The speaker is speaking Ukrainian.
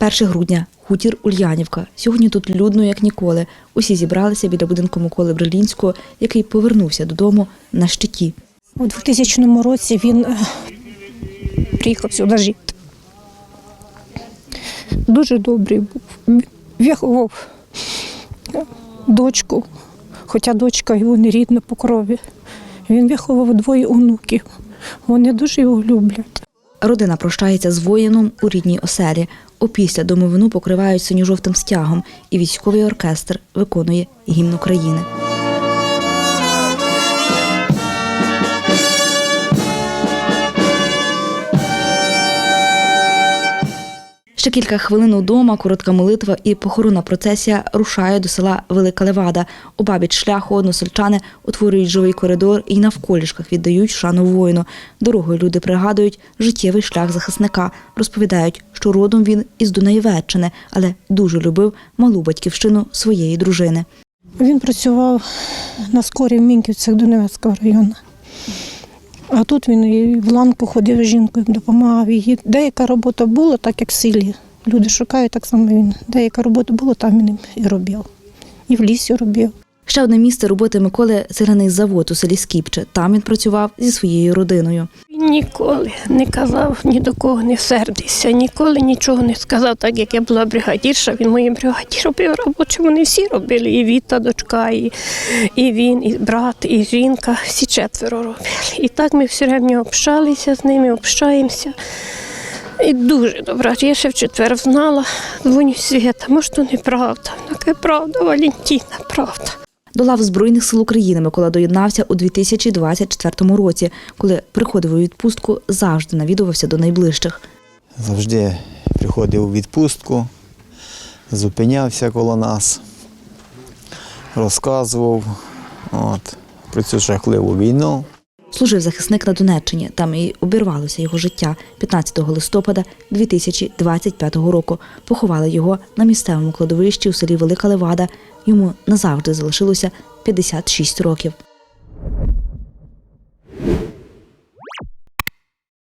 1 грудня, хутір Ульянівка. Сьогодні тут людно, як ніколи. Усі зібралися біля будинку Миколи Брилінського, який повернувся додому на щиті. У 2000 році він е, приїхав сюди жити. Дуже добрий був. Виховав дочку, хоча дочка його не рідна по крові. Він виховав двоє онуків. Вони дуже його люблять. Родина прощається з воїном у рідній оселі. Опісля домовину покривають синьо-жовтим стягом, і військовий оркестр виконує гімн України. Ще кілька хвилин удома, коротка молитва і похоронна процесія рушає до села Велика Левада. Обабіч шляху односельчани утворюють живий коридор і навколішках віддають шану воїну. Дорогою люди пригадують життєвий шлях захисника. Розповідають, що родом він із Дунаєвеччини, але дуже любив малу батьківщину своєї дружини. Він працював на скорі в Мінківцях Донецького району. А тут він і в ланку ходив з жінкою, допомагав їй. Деяка робота була, так як в селі. Люди шукають, так само він. Деяка робота була, там він і робив. І в лісі робив. Ще одне місце роботи Миколи цегляний завод у селі Скіпче. Там він працював зі своєю родиною. Він ніколи не казав ні до кого не сердися, ніколи нічого не сказав, так як я була бригадірша. Він моїй бригаді робив робочу. Вони всі робили. І Віта, дочка, і, і він, і брат, і жінка. Всі четверо робили. І так ми все время общалися з ними, общаємося. І дуже добра. Я ще в четвер знала, дзвоню Свята, може, то неправда. Таке правда, Валентина, правда. До лав Збройних сил України Микола доєднався у 2024 році, коли приходив у відпустку, завжди навідувався до найближчих. Завжди приходив у відпустку, зупинявся коло нас, розказував от, про цю жахливу війну. Служив захисник на Донеччині. Там і обірвалося його життя 15 листопада 2025 року. Поховали його на місцевому кладовищі у селі Велика Левада. Йому назавжди залишилося 56 років.